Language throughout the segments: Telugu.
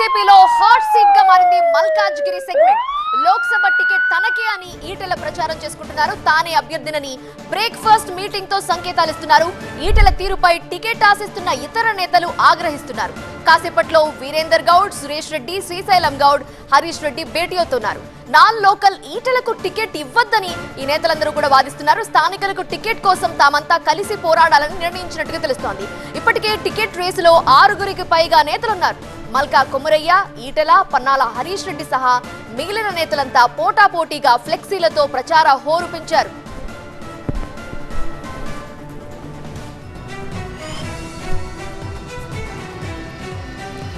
బీజేపీలో హాట్ సీట్గా మారింది మల్కాజ్గిరి సెగ్మెంట్. లోక్సభ టికెట్ తనకే అని ఈటెల ప్రచారం చేసుకుంటున్నారు. తానే అభ్యర్థినని బ్రేక్ఫాస్ట్ మీటింగ్తో సంకేతాలు ఇస్తున్నారు. ఈటెల తీరుపై టికెట్ ఆశిస్తున్న ఇతర నేతలు ఆగ్రహిస్తున్నారు. కాసేపట్లో వీరేందర్ గౌడ్ సురేష్ రెడ్డి శ్రీశైలం గౌడ్ హరీష్ రెడ్డి భేటీ అవుతున్నారు. నాన్ లోకల్ ఈటలకు టికెట్ ఇవ్వద్దని ఈ నేతలందరూ కూడా వాదిస్తున్నారు. స్థానికులకు టికెట్ కోసం తామంతా కలిసి పోరాడాలని నిర్ణయించినట్టుగా తెలుస్తోంది. ఇప్పటికే టికెట్ రేసులో ఆరుగురికి పైగా నేతలున్నారు. మల్కా కొమురయ్య ఈటల పన్నాల హరీష్ రెడ్డి సహా మిగిలిన నేతలంతా పోటాపోటీగా ఫ్లెక్సీలతో ప్రచార హోరు పెంచారు.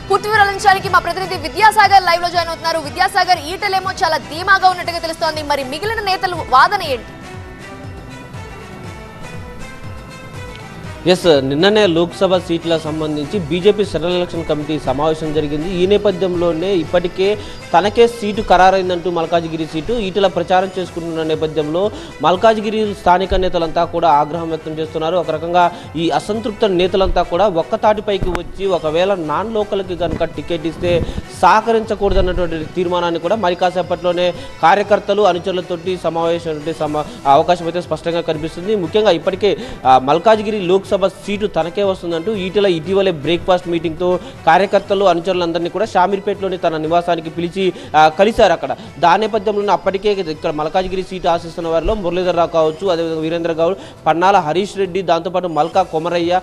పూర్తి వివరాలించడానికి మా ప్రతినిధి విద్యాసాగర్ లైవ్లో జాయిన్ అవుతున్నారు. విద్యాసాగర్ ఈటలేమో చాలా ధీమాగా ఉన్నట్టుగా తెలుస్తోంది. మరి మిగిలిన నేతలు వాదన ఏంటి? ఎస్ నిన్ననే లోక్సభ సీట్ల సంబంధించి బీజేపీ సెంట్రల్ ఎలక్షన్ కమిటీ సమావేశం జరిగింది. ఈ నేపథ్యంలోనే ఇప్పటికే తనకే సీటు ఖరారైందంటూ మల్కాజ్గిరి సీటు. ఇటుల ప్రచారం చేసుకుంటున్న నేపథ్యంలో మల్కాజ్గిరి స్థానిక నేతలంతా కూడా ఆగ్రహం వ్యక్తం చేస్తున్నారు. ఒక రకంగా ఈ అసంతృప్త నేతలంతా కూడా ఒక్కతాటిపైకి వచ్చి ఒకవేళ నాన్ లోకల్కి కనుక టికెట్ ఇస్తే సహకరించకూడదన్నటువంటి తీర్మానాన్ని కూడా మరి కాసేపట్లోనే కార్యకర్తలు అనుచరులతోటి సమావేశం సమా అవకాశం అయితే స్పష్టంగా కనిపిస్తుంది. ముఖ్యంగా ఇప్పటికే మల్కాజ్గిరి లోక్సభ సీటు తనకే వస్తుందంటూ ఈటల ఇటీవలే బ్రేక్ఫాస్ట్ మీటింగ్తో కార్యకర్తలు అనుచరులందరినీ కూడా షామీర్పేటలోని తన నివాసానికి పిలిచి కలిశారు అక్కడ. దాని నేపథ్యంలోనే అప్పటికే ఇక్కడ మల్కాజ్గిరి సీటు ఆశిస్తున్న వారిలో మురళీధరరావు కావచ్చు అదేవిధంగా వీరేంద్ర గౌడ్ పన్నాల హరీష్ రెడ్డి దాంతోపాటు మల్కా కొమరయ్య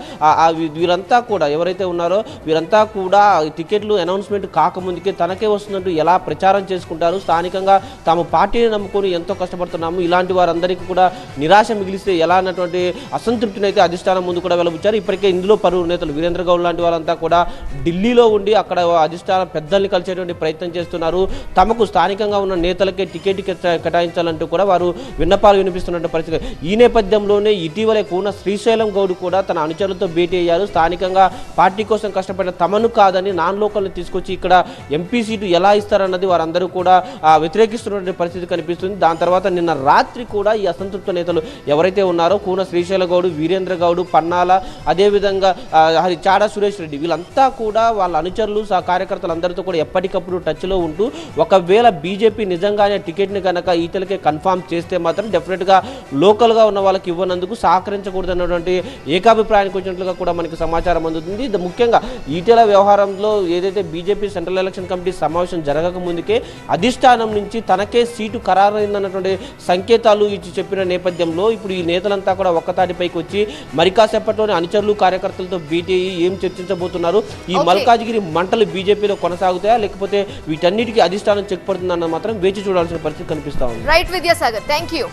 వీరంతా కూడా ఎవరైతే ఉన్నారో వీరంతా కూడా టికెట్లు అనౌన్స్మెంట్ కాకముందుకే తనకే వస్తుందంటూ ఎలా ప్రచారం చేసుకుంటారు? స్థానికంగా తాము పార్టీని నమ్ముకొని ఎంతో కష్టపడుతున్నాము. ఇలాంటి వారందరికీ కూడా నిరాశ మిగిలిస్తే ఎలా అన్నటువంటి అసంతృప్తిని అయితే అధిష్టానం ముందు కూడా వెలబుచ్చారు ఇప్పటికే ఇందులో పలువురు నేతలు వీరేంద్ర గౌడ్ లాంటి వాళ్ళంతా కూడా ఢిల్లీలో ఉండి అక్కడ అధిష్టానం పెద్దల్ని కలిసేటువంటి ప్రయత్నం చేస్తున్నారు. తమకు స్థానికంగా ఉన్న నేతలకే టికెట్ కేటాయించాలంటూ కూడా వారు విన్నపాలు వినిపిస్తున్న పరిస్థితి. ఈ నేపథ్యంలోనే ఇటీవలే కూన శ్రీశైలం గౌడ్ కూడా తన అనుచరులతో భేటీ అయ్యారు. స్థానికంగా పార్టీ కోసం కష్టపడిన తమను కాదని నాన్ లోకల్ని తీసుకొచ్చి ఇక్కడ ఎంపీ సీటు ఎలా ఇస్తారన్నది వారందరూ కూడా వ్యతిరేకిస్తున్నటువంటి పరిస్థితి కనిపిస్తుంది. దాని తర్వాత నిన్న రాత్రి కూడా ఈ అసంతృప్త నేతలు ఎవరైతే ఉన్నారో కూన శ్రీశైల గౌడు వీరేంద్ర గౌడ్ పన్నాల అదేవిధంగా హరి చాడా సురేష్ రెడ్డి వీళ్ళంతా కూడా వాళ్ళ అనుచరులు సహ కార్యకర్తలందరితో కూడా ఎప్పటికప్పుడు టచ్లో ఉంటూ ఒకవేళ బీజేపీ నిజంగానే టికెట్ని కనుక ఈతలకే కన్ఫామ్ చేస్తే మాత్రం డెఫినెట్గా లోకల్గా ఉన్న వాళ్ళకి ఇవ్వనందుకు సహకరించకూడదు అన్నటువంటి ఏకాభిప్రాయానికి వచ్చినట్లుగా కూడా మనకి సమాచారం అందుతుంది. ఇది ముఖ్యంగా ఈటెల వ్యవహారంలో ఏదైతే బీజేపీ సెంట్రల్ ఎలక్షన్ కమిటీ సమావేశం జరగక ముందుకే అధిష్టానం నుంచి తనకే సీటు ఖరారైందన్నటువంటి సంకేతాలు ఇచ్చి చెప్పిన నేపథ్యంలో ఇప్పుడు ఈ నేతలంతా కూడా ఒక్కతాటిపైకి వచ్చి మరి కాసేపట్లోనే అనుచరులు కార్యకర్తలతో అయ్యి ఏం చర్చించబోతున్నారు? ఈ. మల్కాజ్గిరి మంటలు బీజేపీలో కొనసాగుతాయా? లేకపోతే వీటన్నిటికీ అధిష్టానం చెక్ పడుతుందన్న మాత్రం వేచి చూడాల్సిన పరిస్థితి కనిపిస్తా ఉంది. Right Vidyasagar thank you